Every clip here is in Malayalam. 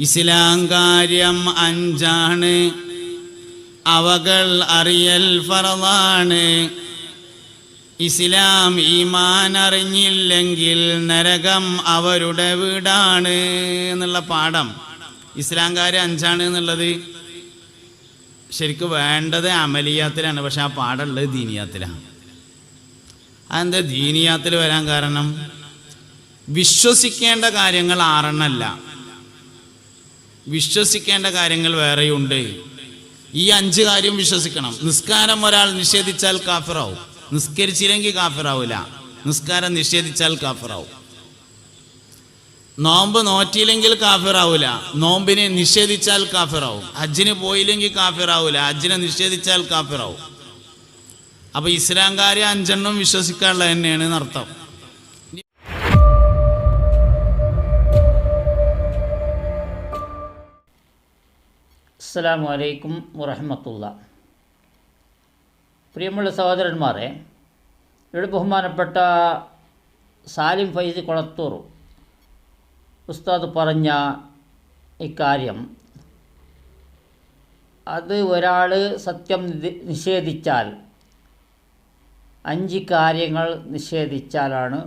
ഇസ്ലാം കാര്യം അഞ്ചാണ്. അവകൾ അറിയൽ ഫറവാണ്. ഇസ്ലാം ഈമാൻ അറിഞ്ഞില്ലെങ്കിൽ നരകം അവരുടെ വീടാണ് എന്നുള്ള പാഠം. ഇസ്ലാം കാര്യം അഞ്ചാണ് എന്നുള്ളത് ശരിക്കും വേണ്ടത് അമലിയാത്തിലാണ് പക്ഷെ ആ പാടുള്ളത് ദീനിയാത്തിലാണ്. അതെന്താ ദീനിയാത്തിൽ വരാൻ കാരണം? വിശ്വസിക്കേണ്ട കാര്യങ്ങൾ ആറെണ്ണല്ല. വിശ്വസിക്കേണ്ട കാര്യങ്ങൾ വേറെയുണ്ട്. ഈ അഞ്ച് കാര്യം വിശ്വസിക്കണം. നിസ്കാരം ഒരാൾ നിഷേധിച്ചാൽ കാഫിറാവും. നിസ്കരിച്ചില്ലെങ്കിൽ കാഫിറാവില്ല നിസ്കാരം നിഷേധിച്ചാൽ കാഫിറാവും. നോമ്പ് നോറ്റിയില്ലെങ്കിൽ കാഫിറാവില്ല നോമ്പിനെ നിഷേധിച്ചാൽ കാഫിറാവും. ഹജ്ജിന് പോയില്ലെങ്കിൽ കാഫിറാവില്ല ഹജ്ജിനെ നിഷേധിച്ചാൽ കാഫിറാവും. അപ്പൊ ഇസ്ലാംകാരി അഞ്ചെണ്ണം വിശ്വസിക്കാനുള്ള തന്നെയാണ് അർത്ഥം അസ്സാം വലൈക്കും വറഹമത്തുള്ള. പ്രിയമുള്ള സഹോദരന്മാരെ ഇവിടെ ബഹുമാനപ്പെട്ട സാലിം ഫൈസി കൊളത്തൂർ ഉസ്താദ് പറഞ്ഞ ഇക്കാര്യം. അത് ഒരാൾ സത്യം നിഷേധിച്ചാൽ അഞ്ച് കാര്യങ്ങൾ നിഷേധിച്ചാലാണ്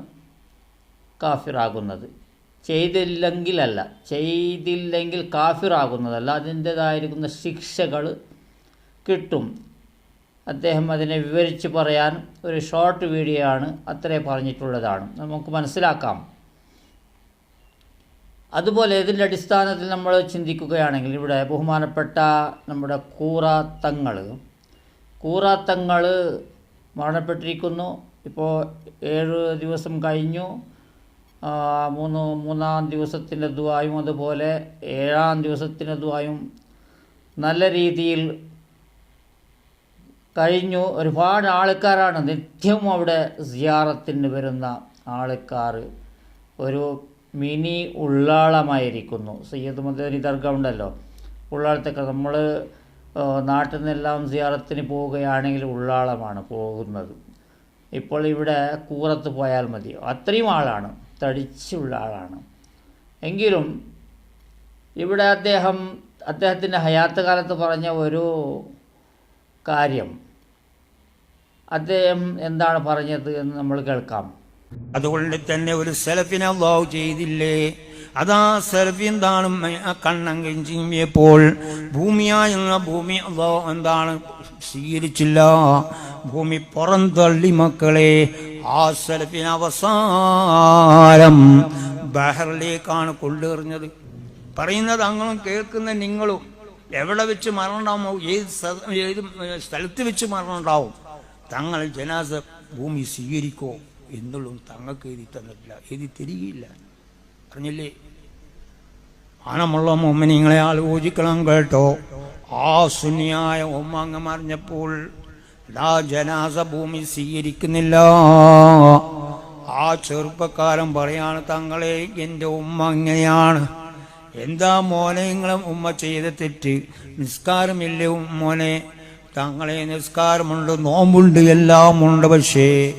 കാഫിറാകുന്നത്. ചെയ്തില്ലെങ്കിലല്ല ചെയ്തില്ലെങ്കിൽ കാഫിറാകുന്നതല്ല. അതിന്റേതായിരിക്കുന്ന ശിക്ഷകൾ കിട്ടും. അദ്ദേഹം അതിനെ വിവരിച്ച് പറയാൻ ഒരു ഷോർട്ട് വീഡിയോ ആണ് അത്രേ പറഞ്ഞിട്ടുള്ളതാണ്. നമുക്ക് മനസ്സിലാക്കാം. അതുപോലെ ഇതിന്റെ അടിസ്ഥാനത്തിൽ നമ്മൾ ചിന്തിക്കുകയാണെങ്കിൽ ഇവിടെ ബഹുമാനപ്പെട്ട നമ്മുടെ കൂറാത്തങ്ങൾ കൂറാത്തങ്ങൾ മരണപ്പെട്ടിരിക്കുന്നു. ഇപ്പോൾ ഏഴ് ദിവസം കഴിഞ്ഞു. മൂന്ന് മൂന്നാം ദിവസത്തിന്റെ ദുവായും അതുപോലെ ഏഴാം ദിവസത്തിന്റെ ദുവായും നല്ല രീതിയിൽ കഴിഞ്ഞു. ഒരുപാട് ആൾക്കാരാണ്. നിത്യവും അവിടെ സിയാറത്തിന് വരുന്ന ആൾക്കാർ ഒരു മിനി ഉള്ളാളമായിരിക്കുന്നു. സയ്യദ് മദനി ദർഗ ഉണ്ടല്ലോ. ഉള്ളാളത്തൊക്കെ നമ്മൾ നാട്ടിൽ നിന്നെല്ലാം സിയാറത്തിന് പോവുകയാണെങ്കിൽ ഉള്ളാളമാണ് പോകുന്നത്. ഇപ്പോൾ ഇവിടെ കൂറത്ത് പോയാൽ മതി. അത്രയും ആളാണ്. തടിച്ചുള്ള ആളാണ് എങ്കിലും ഇവിടെ അദ്ദേഹം അദ്ദേഹത്തിന്റെ ഹയാത്ത് കാലത്ത് പറഞ്ഞ ഒരു കാര്യം. അദ്ദേഹം എന്താണ് പറഞ്ഞത് എന്ന് നമ്മൾ കേൾക്കാം. അതുകൊണ്ട് തന്നെ ഒരു സെലഫിനെ അള്ളാഹു ചെയ്തില്ലേ? അതാ സെൽഫി എന്താണ് മ- കണ്ണങ്കൻ ഭൂമിയായുള്ള ഭൂമി അള്ളാഹു എന്താണ് സ്വീകരിച്ചില്ല. ഭൂമി പുറന്തള്ളി മക്കളെ ആ സെൽഫിന് അവസാനം ബഹറിലേക്കാണ് കൊണ്ടെറിഞ്ഞത് പറയുന്നത് അങ്ങനെ കേൾക്കുന്ന നിങ്ങളും എവിടെ വെച്ച് മരണമുണ്ടാവുമോ ഏത് ഏത് സ്ഥലത്ത് വെച്ച് മരണമുണ്ടാവും തങ്ങൾ ജനാസ ഭൂമി സ്വീകരിക്കോ എന്നുള്ളതും തങ്ങൾക്ക് എഴുതി തന്നിട്ടില്ല എഴുതി തരികയില്ല. അറിഞ്ഞില്ലേ മാനമുള്ള മൊമ്മനിങ്ങളെ ആലോചിക്കണം കേട്ടോ. ആ സുന്നിയായ ഉമ്മ അങ്ങ് മറിഞ്ഞപ്പോൾ ആ ജനാസ ഭൂമി സ്വീകരിക്കുന്നില്ല. ആ ചെറുപ്പക്കാരൻ പറയാണ് തങ്ങളെ എന്റെ ഉമ്മ അങ്ങനെയാണ് എന്താ മോനെ നിങ്ങളെ ഉമ്മ ചെയ്ത തെറ്റ്? നിസ്കാരമില്ലേ മോനെ? തങ്ങളെ നിസ്കാരമുണ്ട് നോമ്പുണ്ട് എല്ലാം ഉണ്ട് പക്ഷേ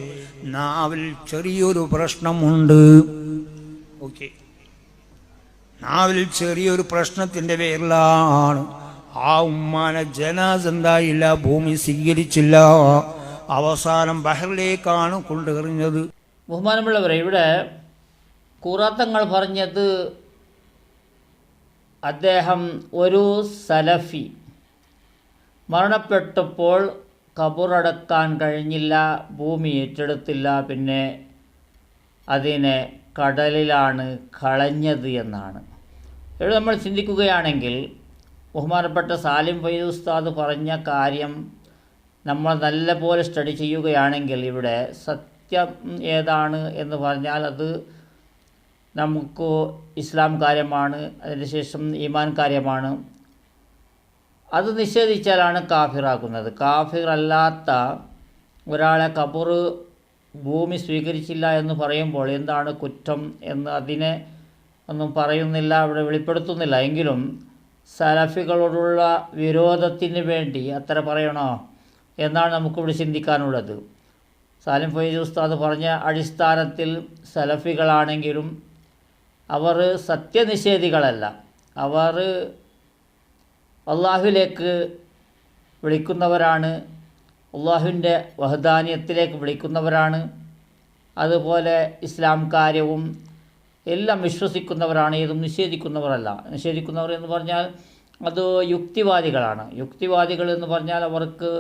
നാവിൽ ചെറിയൊരു പ്രശ്നമുണ്ട്. ഓക്കെ. നാവിൽ ചെറിയൊരു പ്രശ്നത്തിന്റെ പേരിലാണ് ആ ഉമ്മാനെ ജനാസ് എന്തായില്ല ഭൂമി സ്വീകരിച്ചില്ല. അവസാനം ബഹറിലേക്കാണ് കൊണ്ടെറിഞ്ഞത് ബഹുമാനമുള്ളവരെ ഇവിടെ കൂറാത്തങ്ങൾ പറഞ്ഞത് അദ്ദേഹം ഒരു സലഫി. മരണപ്പെട്ടപ്പോൾ കബറടക്കാൻ കഴിഞ്ഞില്ല ഭൂമി ഏറ്റെടുത്തില്ല പിന്നെ അതിനെ കടലിലാണ് കളഞ്ഞത് എന്നാണ്. ഇവിടെ നമ്മൾ ചിന്തിക്കുകയാണെങ്കിൽ ബഹുമാനപ്പെട്ട സാലിം ഫൈദ് ഉസ്താദ് പറഞ്ഞ കാര്യം നമ്മൾ നല്ലപോലെ സ്റ്റഡി ചെയ്യുകയാണെങ്കിൽ ഇവിടെ സത്യം ഏതാണ് എന്ന് പറഞ്ഞാൽ അത് നമുക്ക് ഇസ്ലാം കാര്യമാണ് അതിനുശേഷം ഈമാൻ കാര്യമാണ്. അത് നിഷേധിച്ചാലാണ് കാഫിറാക്കുന്നത് കാഫിറല്ലാത്ത ഒരാളെ കബർ ഭൂമി സ്വീകരിച്ചില്ല എന്ന് പറയുമ്പോൾ എന്താണ് കുറ്റം എന്ന് അതിനെ ഒന്നും പറയുന്നില്ല അവിടെ വെളിപ്പെടുത്തുന്നില്ല. എങ്കിലും സലഫികളോടുള്ള വിരോധത്തിന് വേണ്ടി അത്ര പറയണോ എന്നാണ് നമുക്കിവിടെ ചിന്തിക്കാനുള്ളത്. സാലിം ഫൈസ് ഉസ്താദ് പറഞ്ഞ അടിസ്ഥാനത്തിൽ സലഫികളാണെങ്കിലും അവർ സത്യനിഷേധികളല്ല. അവർ അള്ളാഹുവിലേക്ക് വിളിക്കുന്നവരാണ് അള്ളാഹുവിന്റെ വഹദാനിയത്തിലേക്ക് വിളിക്കുന്നവരാണ്. അതുപോലെ ഇസ്ലാം കാര്യവും എല്ലാം വിശ്വസിക്കുന്നവരാണ് ഏതും നിഷേധിക്കുന്നവരല്ല. നിഷേധിക്കുന്നവർ എന്ന് പറഞ്ഞാൽ അത് യുക്തിവാദികളാണ്. യുക്തിവാദികൾ എന്ന് പറഞ്ഞാൽ അവർക്ക്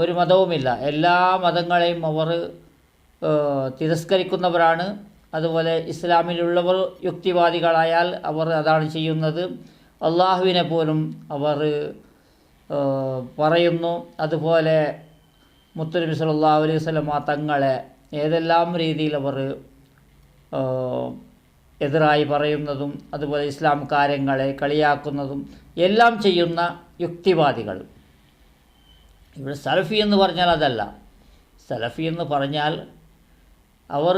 ഒരു മതവുമില്ല. എല്ലാ മതങ്ങളെയും അവർ തിരസ്കരിക്കുന്നവരാണ്. അതുപോലെ ഇസ്ലാമിലുള്ളവർ യുക്തിവാദികളായാൽ അവർ അതാണ് ചെയ്യുന്നത്. അള്ളാഹുവിനെ പോലും അവർ പറയുന്നു. അതുപോലെ മുത്തുനബി സല്ലല്ലാഹു അലൈഹി ആ തങ്ങളെ ഏതെല്ലാം രീതിയിൽ അവർ എതിരായി പറയുന്നതും അതുപോലെ ഇസ്ലാം കാര്യങ്ങളെ കളിയാക്കുന്നതും എല്ലാം ചെയ്യുന്ന യുക്തിവാദികൾ. ഇവിടെ സലഫി എന്ന് പറഞ്ഞാൽ അതല്ല. സലഫി എന്ന് പറഞ്ഞാൽ അവർ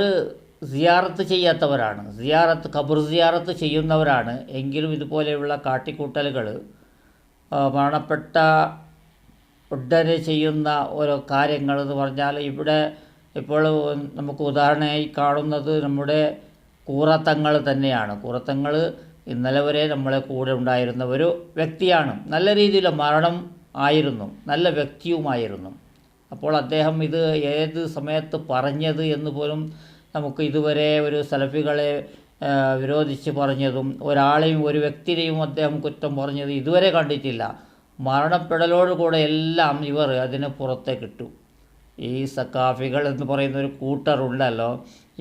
സിയാറത്ത് ചെയ്യാത്തവരാണ്. സിയാറത്ത് ഖബർ സിയാറത്ത് ചെയ്യുന്നവരാണ്. എങ്കിലും ഇതുപോലെയുള്ള കാട്ടിക്കൂട്ടലുകൾ മരണപ്പെട്ട ഉടനെ ചെയ്യുന്ന ഓരോ കാര്യങ്ങൾ എന്ന് പറഞ്ഞാൽ ഇവിടെ ഇപ്പോൾ നമുക്ക് ഉദാഹരണമായി കാണുന്നത് നമ്മുടെ കൂറത്തങ്ങൾ തന്നെയാണ്. കൂറത്തങ്ങൾ ഇന്നലെ വരെ നമ്മളെ കൂടെ ഉണ്ടായിരുന്ന ഒരു വ്യക്തിയാണ്. നല്ല രീതിയിൽ മരണം ആയിരുന്നു. നല്ല വ്യക്തിയുമായിരുന്നു. അപ്പോൾ അദ്ദേഹം ഇത് ഏത് സമയത്ത് പറഞ്ഞത് എന്ന് പോലും നമുക്ക് ഇതുവരെ ഒരു സലഫികളെ വിരോധിച്ച് പറഞ്ഞതും ഒരാളെയും ഒരു വ്യക്തിയെയും അദ്ദേഹം കുറ്റം പറഞ്ഞത് ഇതുവരെ കണ്ടിട്ടില്ല. മരണപ്പെടലോടുകൂടെ എല്ലാം ഇവർ അതിന് പുറത്തേക്ക് ഇട്ടു ഈ സക്കാഫികൾ എന്ന് പറയുന്ന ഒരു കൂട്ടറുണ്ടല്ലോ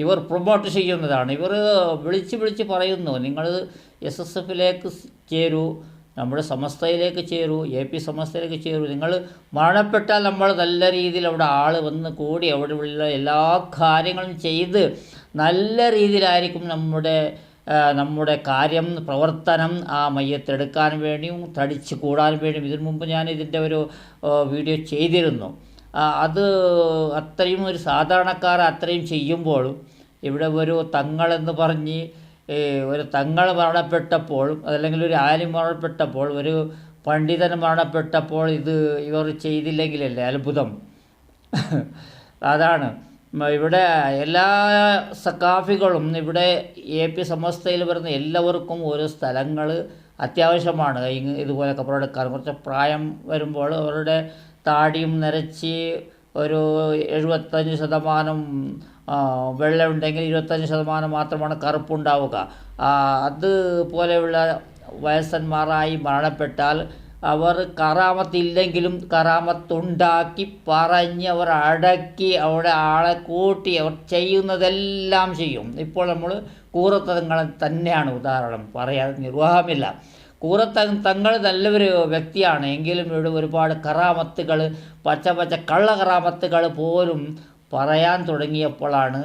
ഇവർ പ്രൊമോട്ട് ചെയ്യുന്നതാണ്. ഇവർ വിളിച്ച് വിളിച്ച് പറയുന്നു നിങ്ങൾ എസ് എസ് എഫിലേക്ക് ചേരൂ നമ്മുടെ സമസ്തയിലേക്ക് ചേരൂ എ പി സമസ്തയിലേക്ക് ചേരൂ. നിങ്ങൾ മരണപ്പെട്ടാൽ നമ്മൾ നല്ല രീതിയിൽ അവിടെ ആൾ വന്ന് കൂടി അവിടെ ഉള്ള എല്ലാ കാര്യങ്ങളും ചെയ്ത് നല്ല രീതിയിലായിരിക്കും നമ്മുടെ നമ്മുടെ കാര്യം പ്രവർത്തനം ആ മയ്യത്തെടുക്കാൻ വേണ്ടിയും തടിച്ച് കൂടാൻ വേണ്ടിയും. ഇതിനു മുമ്പ് ഞാൻ ഇതിന്റെ ഒരു വീഡിയോ ചെയ്തിരുന്നു. അത് അത്രയും ഒരു സാധാരണക്കാർ അത്രയും ചെയ്യുമ്പോഴും ഇവിടെ ഒരു തങ്ങളെന്ന് പറഞ്ഞ് ഒരു തങ്ങൾ മരണപ്പെട്ടപ്പോഴും അതല്ലെങ്കിൽ ഒരു ആലി മരണപ്പെട്ടപ്പോൾ ഒരു പണ്ഡിതൻ മരണപ്പെട്ടപ്പോൾ ഇത് ഇവർ ചെയ്തില്ലെങ്കിലല്ലേ? അത്ഭുതം. അതാണ്. ഇവിടെ എല്ലാ സക്കാഫികളും ഇവിടെ എ പി സമസ്തയിൽ വരുന്ന എല്ലാവർക്കും ഓരോ സ്ഥലങ്ങൾ അത്യാവശ്യമാണ്. ഇതുപോലെ കപ്പറെടുക്കാൻ കുറച്ച് പ്രായം വരുമ്പോൾ അവരുടെ താടിയും നരച്ച് ഒരു എഴുപത്തഞ്ച് ശതമാനം വെള്ളമുണ്ടെങ്കിൽ ഇരുപത്തഞ്ച് ശതമാനം മാത്രമാണ് കറുപ്പുണ്ടാവുക. അതുപോലെയുള്ള വയസ്സന്മാരായി മരണപ്പെട്ടാൽ അവർ കറാമത്തില്ലെങ്കിലും കറാമത്തുണ്ടാക്കി പറഞ്ഞ് അവർ അടക്കി അവിടെ ആളെ കൂട്ടി അവർ ചെയ്യുന്നതെല്ലാം ചെയ്യും. ഇപ്പോൾ നമ്മൾ കൂറത്തങ്ങൾ തന്നെയാണ് ഉദാഹരണം പറയാതെ നിർവാഹമില്ല. കൂറത്ത തങ്ങൾ നല്ലൊരു വ്യക്തിയാണ്. എങ്കിലും ഇവിടെ ഒരുപാട് കറാമത്തുകൾ പച്ച പച്ച കള്ള കറാമത്തുകൾ പോലും പറയാൻ തുടങ്ങിയപ്പോഴാണ്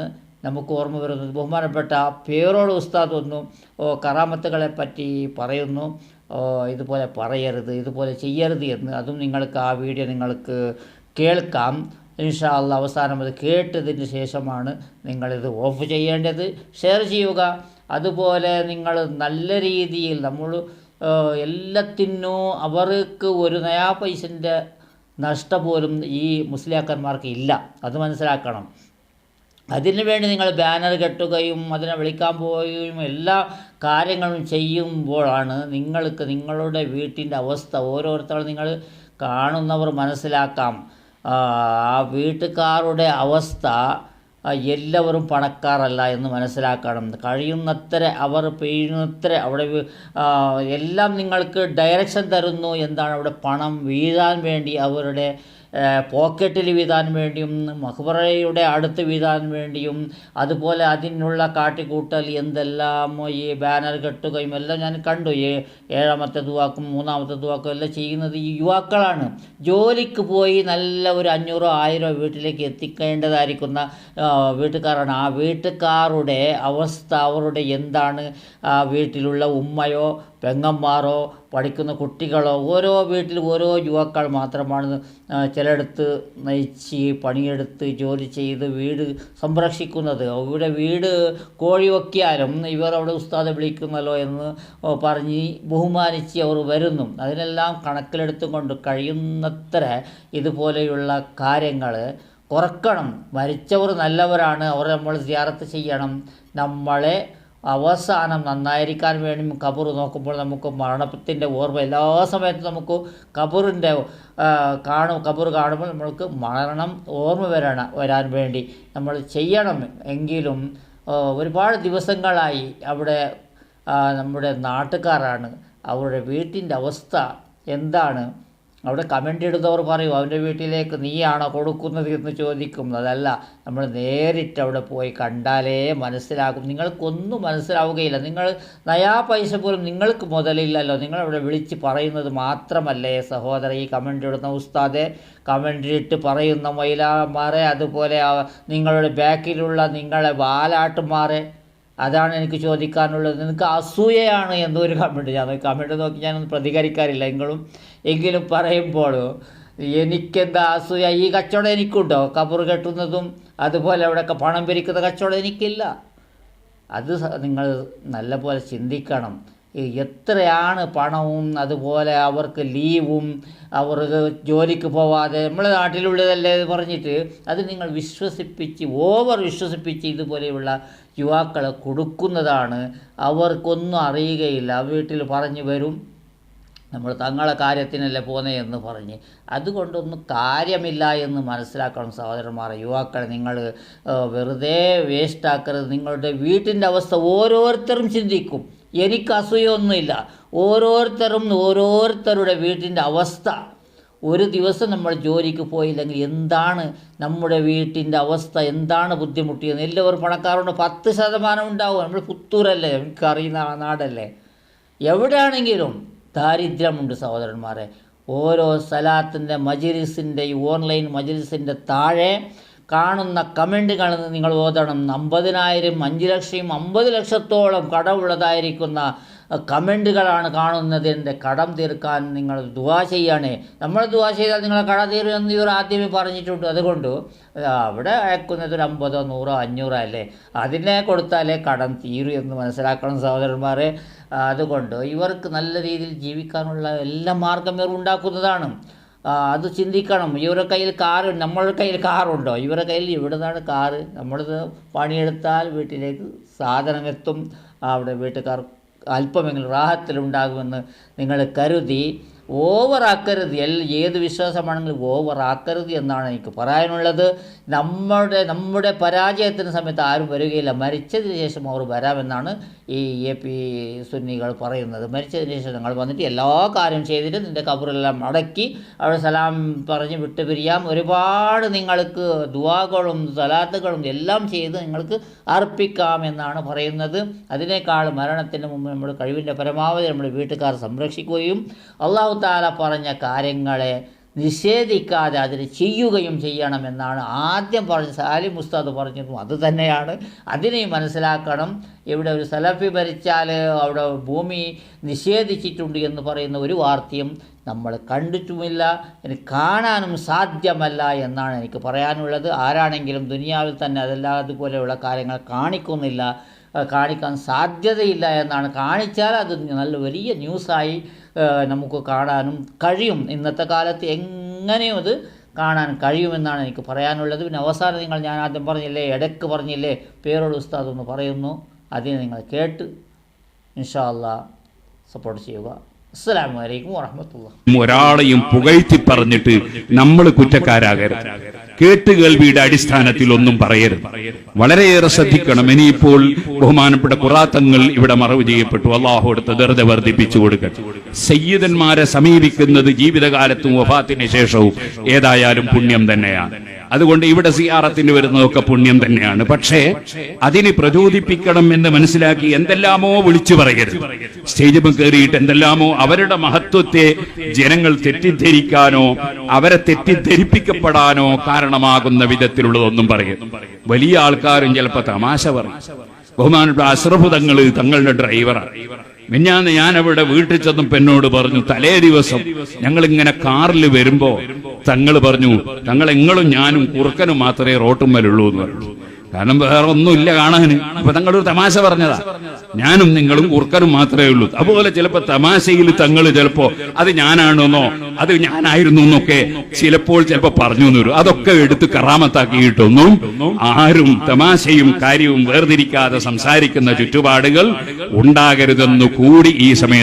നമുക്ക് ഓർമ്മ വരുന്നത്. ബഹുമാനപ്പെട്ട പേരോട് ഉസ്താദ് ഒന്നു ഓ കറാമത്തുകളെ പറ്റി പറയുന്നു. ഇതുപോലെ പറയരുത് ഇതുപോലെ ചെയ്യരുത് എന്ന്. അതും നിങ്ങൾക്ക് ആ വീഡിയോ നിങ്ങൾക്ക് കേൾക്കാം. ഇൻഷാ അള്ളാ അവസാനം അത് കേട്ടതിന് ശേഷമാണ് നിങ്ങളിത് ഓഫ് ചെയ്യേണ്ടത്. ഷെയർ ചെയ്യുക. അതുപോലെ നിങ്ങൾ നല്ല രീതിയിൽ നമ്മൾ എല്ലാത്തിനും അവർക്ക് ഒരു നയാ പൈസന്റെ നഷ്ടം പോലും ഈ മുസ്ലിയാക്കന്മാർക്ക് ഇല്ല. അത് മനസ്സിലാക്കണം. അതിനുവേണ്ടി നിങ്ങൾ ബാനർ കെട്ടുകയും അതിനെ വിളിക്കാൻ പോവുകയും എല്ലാ കാര്യങ്ങളും ചെയ്യുമ്പോഴാണ് നിങ്ങൾക്ക് നിങ്ങളുടെ വീട്ടിന്റെ അവസ്ഥ ഓരോരുത്തരും നിങ്ങൾ കാണുന്നവർ മനസ്സിലാക്കാം. ആ വീട്ടുകാരുടെ അവസ്ഥ എല്ലാവരും പണക്കാരല്ല എന്ന് മനസ്സിലാക്കണം. കഴിയുന്നത്ര അവർ പെയ്യുന്നത്ര അവിടെ എല്ലാം നിങ്ങൾക്ക് ഡയറക്ഷൻ തരുന്നു. എന്താണ് അവിടെ പണം വീഴാൻ വേണ്ടി അവരുടെ പോക്കറ്റിൽ വീതാൻ വേണ്ടിയും മഹ്ബറയുടെ അടുത്ത് വീതാൻ വേണ്ടിയും അതുപോലെ അതിനുള്ള കാട്ടിക്കൂട്ടൽ എന്തെല്ലാം ഈ ബാനർ കെട്ടുകയും എല്ലാം ഞാൻ കണ്ടു. ഈ ഏഴാമത്തെ ദുവാക്കും മൂന്നാമത്തെ ദുവാക്കും എല്ലാം ചെയ്യുന്നത് ഈ യുവാക്കളാണ്. ജോലിക്ക് പോയി നല്ല ഒരു അഞ്ഞൂറോ ആയിരോ വീട്ടിലേക്ക് എത്തിക്കേണ്ടതായിരിക്കുന്ന വീട്ടുകാരാണ്. ആ വീട്ടുകാരുടെ അവസ്ഥ അവരുടെ എന്താണ് വീട്ടിലുള്ള ഉമ്മയോ പെങ്ങന്മാരോ പഠിക്കുന്ന കുട്ടികളോ ഓരോ വീട്ടിൽ ഓരോ യുവാക്കൾ മാത്രമാണ് ചിലയിടത്ത് നയിച്ച് പണിയെടുത്ത് ജോലി ചെയ്ത് വീട് സംരക്ഷിക്കുന്നത്. ഇവിടെ വീട് കോഴി വയ്ക്കിയാലും ഇവർ അവിടെ ഉസ്താദെ വിളിക്കുന്നല്ലോ എന്ന് പറഞ്ഞ് ബഹുമാനിച്ച് അവർ വരുന്നു. അതിനെല്ലാം കണക്കിലെടുത്തുകൊണ്ട് കഴിയുന്നത്ര ഇതുപോലെയുള്ള കാര്യങ്ങൾ കുറക്കണം. മരിച്ചവർ നല്ലവരാണ്. അവർ നമ്മൾ സിയാറത്ത് ചെയ്യണം. നമ്മളെ അവസാനം നന്നായിരിക്കാൻ വേണ്ടി കബർ നോക്കുമ്പോൾ നമുക്ക് മരണത്തിന്റെ ഓർമ്മ എല്ലാ സമയത്തും നമുക്ക് കബറിന്റെ കാണും കബർ കാണുമ്പോൾ നമ്മൾക്ക് മരണം ഓർമ്മ വരണം വരാൻ വേണ്ടി നമ്മൾ ചെയ്യണം. എങ്കിലും ഒരുപാട് ദിവസങ്ങളായി അവിടെ നമ്മുടെ നാട്ടുകാരാണ്. അവരുടെ വീട്ടിന്റെ അവസ്ഥ എന്താണ്? അവിടെ കമന്റ് ഇടുന്നവർ പറയും അവന്റെ വീട്ടിലേക്ക് നീയാണോ കൊടുക്കുന്നത്? എന്ന് ചോദിക്കും. അതല്ല നമ്മൾ നേരിട്ട് അവിടെ പോയി കണ്ടാലേ മനസ്സിലാകും. നിങ്ങൾക്കൊന്നും മനസ്സിലാവുകയില്ല. നിങ്ങൾ നയാ പൈസ പോലും നിങ്ങൾക്ക് മുതലില്ലല്ലോ. നിങ്ങളവിടെ വിളിച്ച് പറയുന്നത് മാത്രമല്ലേ സഹോദര ഈ കമന്റ് ഇടുന്ന ഉസ്താദെ? കമന്റ് ഇട്ട് പറയുന്ന മൈലാമാരെ അതുപോലെ നിങ്ങളുടെ ബാക്കിലുള്ള നിങ്ങളെ വാലാട്ടുമാരെ. അതാണ് എനിക്ക് ചോദിക്കാനുള്ളത്. നിനക്ക് അസൂയയാണ് എന്നൊരു കമന്റ് ഞാൻ കമന്റ് നോക്കി ഞാനൊന്നും പ്രതികരിക്കാറില്ല. എങ്കിലും എങ്കിലും പറയുമ്പോൾ എനിക്കെന്താ അസൂയ? ഈ കച്ചവടം എനിക്കുണ്ടോ? കബർ കെട്ടുന്നതും അതുപോലെ അവിടെയൊക്കെ പണം പിരിക്കുന്ന കച്ചവടം എനിക്കില്ല. അത് നിങ്ങൾ നല്ലപോലെ ചിന്തിക്കണം. എത്രയാണ് പണവും അതുപോലെ അവർക്ക് ലീവും അവർക്ക് ജോലിക്ക് പോവാതെ നമ്മളെ നാട്ടിലുള്ളതല്ലേ പറഞ്ഞിട്ട് അത് നിങ്ങൾ വിശ്വസിപ്പിച്ച് ഓവർ വിശ്വസിപ്പിച്ച് ഇതുപോലെയുള്ള യുവാക്കളെ കൊടുക്കുന്നതാണ്. അവർക്കൊന്നും അറിയുകയില്ല. വീട്ടിൽ പറഞ്ഞു വരും നമ്മൾ തങ്ങളെ കാര്യത്തിനല്ലേ പോന്നേ എന്ന് പറഞ്ഞ്. അതുകൊണ്ടൊന്നും കാര്യമില്ല എന്ന് മനസ്സിലാക്കണം സഹോദരന്മാരെ യുവാക്കളെ നിങ്ങൾ വെറുതെ വേസ്റ്റാക്കരുത് നിങ്ങളുടെ വീട്ടിന്റെ അവസ്ഥ ഓരോരുത്തരും ചിന്തിക്കും. എനിക്ക് അസൂയൊന്നുമില്ല. ഓരോരുത്തരും ഓരോരുത്തരുടെ വീട്ടിന്റെ അവസ്ഥ. ഒരു ദിവസം നമ്മൾ ജോലിക്ക് പോയില്ലെങ്കിൽ എന്താണ് നമ്മുടെ വീട്ടിന്റെ അവസ്ഥ? എന്താണ് ബുദ്ധിമുട്ടിയത് എല്ലാവരും പണക്കാരുണ്ട് പത്ത് ശതമാനം ഉണ്ടാവും. നമ്മൾ പുത്തൂരല്ലേ? അറിയുന്ന നാടല്ലേ? എവിടെയാണെങ്കിലും ദാരിദ്ര്യമുണ്ട് സഹോദരന്മാരെ. ഓരോ സ്ഥലത്തിന്റെ മജിലിസിന്റെ ഈ ഓൺലൈൻ മജിലിസിന്റെ താഴെ കാണുന്ന കമന്റുകൾ നിങ്ങൾ ഓതണം. അമ്പതിനായിരം അഞ്ച് ലക്ഷം അമ്പത് ലക്ഷത്തോളം കടമുള്ളതായിരിക്കുന്ന കമന്റുകളാണ് കാണുന്നത്. എന്റെ കടം തീർക്കാൻ നിങ്ങൾ ദുവാ ചെയ്യണേ. നമ്മൾ ദുവാ ചെയ്താൽ നിങ്ങളെ കട തീരുമെന്ന് ഇവർ ആദ്യമേ പറഞ്ഞിട്ടുണ്ട്. അതുകൊണ്ട് അവിടെ അയക്കുന്നത് ഒരു അമ്പതോ നൂറോ അഞ്ഞൂറോ അല്ലേ? അതിനെ കൊടുത്താലേ കടം തീരൂ എന്ന് മനസ്സിലാക്കണം സഹോദരന്മാരെ. അതുകൊണ്ട് ഇവർക്ക് നല്ല രീതിയിൽ ജീവിക്കാനുള്ള എല്ലാ മാർഗം ഇവർ ഉണ്ടാക്കുന്നതാണ്. അത് ചിന്തിക്കണം. ഇവരുടെ കയ്യിൽ കാറ് നമ്മളുടെ കയ്യിൽ കാറുണ്ടോ? ഇവരുടെ കയ്യിൽ ഇവിടെ നിന്നാണ് കാറ്. നമ്മളിത് പണിയെടുത്താൽ വീട്ടിലേക്ക് സാധനം എത്തും. അവിടെ വീട്ടുകാർ അല്പമെങ്കിലും റാഹത്തിലുണ്ടാകുമെന്ന് നിങ്ങൾ കരുതി. ഓവറാക്കരുത്. എൽ ഏത് വിശ്വാസമാണെങ്കിലും ഓവറാക്കരുത് എന്നാണ് എനിക്ക് പറയാനുള്ളത്. നമ്മുടെ നമ്മുടെ പരാജയത്തിന് സമയത്ത് ആരും വരികയില്ല. മരിച്ചതിന് ശേഷം അവർ വരാമെന്നാണ് ഈ എ പി സുന്നികൾ പറയുന്നത്. മരിച്ചതിന് ശേഷം നിങ്ങൾ വന്നിട്ട് എല്ലാ കാര്യം ചെയ്തിട്ട് നിന്റെ കബറെല്ലാം അടക്കി അവിടെ സലാം പറഞ്ഞ് വിട്ടു പിരിയാം ഒരുപാട് നിങ്ങൾക്ക് ദുവാകളും സലാത്തുകളും എല്ലാം ചെയ്ത് നിങ്ങൾക്ക് അർപ്പിക്കാം എന്നാണ് പറയുന്നത്. അതിനേക്കാൾ മരണത്തിന് മുമ്പ് നമ്മുടെ കഴിവിന്റെ പരമാവധി നമ്മുടെ വീട്ടുകാർ സംരക്ഷിക്കുകയും അള്ളാഹു താല പറഞ്ഞ കാര്യങ്ങളെ നിഷേധിക്കാതെ അതിന് ചെയ്യുകയും ചെയ്യണമെന്നാണ് ആദ്യം പറഞ്ഞ സാലിം ഉസ്താദ് പറഞ്ഞതും അത് തന്നെയാണ്. അതിനെയും മനസ്സിലാക്കണം. ഇവിടെ ഒരു സലഫി ഭരിച്ചാൽ അവിടെ ഭൂമി നിഷേധിച്ചിട്ടുണ്ട് എന്ന് പറയുന്ന ഒരു വാർത്തയും നമ്മൾ കണ്ടിട്ടുമില്ല. ഇനി കാണാനും സാധ്യമല്ല എന്നാണ് എനിക്ക് പറയാനുള്ളത്. ആരാണെങ്കിലും ദുനിയാവിൽ തന്നെ അതല്ലാതെ പോലെയുള്ള കാര്യങ്ങൾ കാണിക്കുന്നില്ല കാണിക്കാൻ സാധ്യതയില്ല എന്നാണ്. കാണിച്ചാൽ അത് നല്ല വലിയ ന്യൂസായി നമുക്ക് കാണാനും കഴിയും. ഇന്നത്തെ കാലത്ത് എങ്ങനെയും അത് കാണാൻ കഴിയുമെന്നാണ് എനിക്ക് പറയാനുള്ളത്. പിന്നെ അവസാനം നിങ്ങൾ ഞാൻ ആദ്യം പറഞ്ഞില്ലേ ഇടയ്ക്ക് പറഞ്ഞില്ലേ പേരോട് ഉസ്താദ് എന്ന് പറയുന്നു. അതിനെ നിങ്ങൾ കേട്ട് ഇൻഷാ സപ്പോർട്ട് ചെയ്യുക. ഒരാളെയും പുകഴ്ത്തി പറഞ്ഞിട്ട് നമ്മൾ കുറ്റക്കാരാകരുത്. കേട്ടുകേൾവിയുടെ അടിസ്ഥാനത്തിൽ ഒന്നും പറയരുത്. വളരെയേറെ ശ്രദ്ധിക്കണം. ഇനിയിപ്പോൾ ബഹുമാനപ്പെട്ട കുറാത്തങ്ങൾ ഇവിടെ മറവ് ചെയ്യപ്പെട്ടു. അള്ളാഹു എടുത്ത് വെറുതെ വർദ്ധിപ്പിച്ചു കൊടുക്കട്ടെ സയ്യിദന്മാരെ സമീപിക്കുന്നത് ജീവിതകാലത്തും വഫാത്തിന് ശേഷവും ഏതായാലും പുണ്യം തന്നെയാണ്. അതുകൊണ്ട് ഇവിടെ സിയാറത്തിന് വരുന്നതൊക്കെ പുണ്യം തന്നെയാണ്. പക്ഷേ അതിനെ പ്രചോദിപ്പിക്കണം എന്ന് മനസ്സിലാക്കി എന്തെല്ലാമോ വിളിച്ചു പറയരുത്. സ്റ്റേജിൽ കയറിയിട്ട് എന്തെല്ലാമോ അവരുടെ മഹത്വത്തെ ജനങ്ങൾ തെറ്റിദ്ധരിക്കാനോ അവരെ തെറ്റിദ്ധരിപ്പിക്കപ്പെടാനോ കാരണമാകുന്ന വിധത്തിലുള്ളതൊന്നും പറയും വലിയ ആൾക്കാരും ചിലപ്പോ തമാശ പറയും. ബഹുമാനപ്പെട്ട അശ്രഭുതങ്ങൾ തങ്ങളുടെ ഡ്രൈവറാണ് മിഞ്ഞാന്ന് ഞാൻ അവിടെ വീട്ടിൽ ചെന്നും എന്നോട് പറഞ്ഞു തലേ ദിവസം ഞങ്ങൾ ഇങ്ങനെ കാറിൽ വരുമ്പോ തങ്ങൾ പറഞ്ഞു തങ്ങൾ എങ്ങളും ഞാനും കുറുക്കനും മാത്രമേ റോട്ടുമ്മലുള്ളൂ എന്ന് പറഞ്ഞു. കാരണം വേറെ ഒന്നുമില്ല കാണാന്. അപ്പൊ തങ്ങളൊരു തമാശ പറഞ്ഞതാ. ഞാനും നിങ്ങളും കുറുക്കനും മാത്രമേ ഉള്ളൂ. അതുപോലെ ചിലപ്പോ തമാശയിൽ തങ്ങൾ ചിലപ്പോ അത് ഞാനാണെന്നോ അത് ഞാനായിരുന്നു എന്നൊക്കെ ചിലപ്പോൾ ചിലപ്പോ പറഞ്ഞു എന്ന് അതൊക്കെ എടുത്ത് കറാമത്താക്കിയിട്ടൊന്നും ആരും തമാശയും കാര്യവും വേർതിരിക്കാതെ സംസാരിക്കുന്ന ചുറ്റുപാടുകൾ ഉണ്ടാകരുതെന്നു കൂടി ഈ സമയത്ത്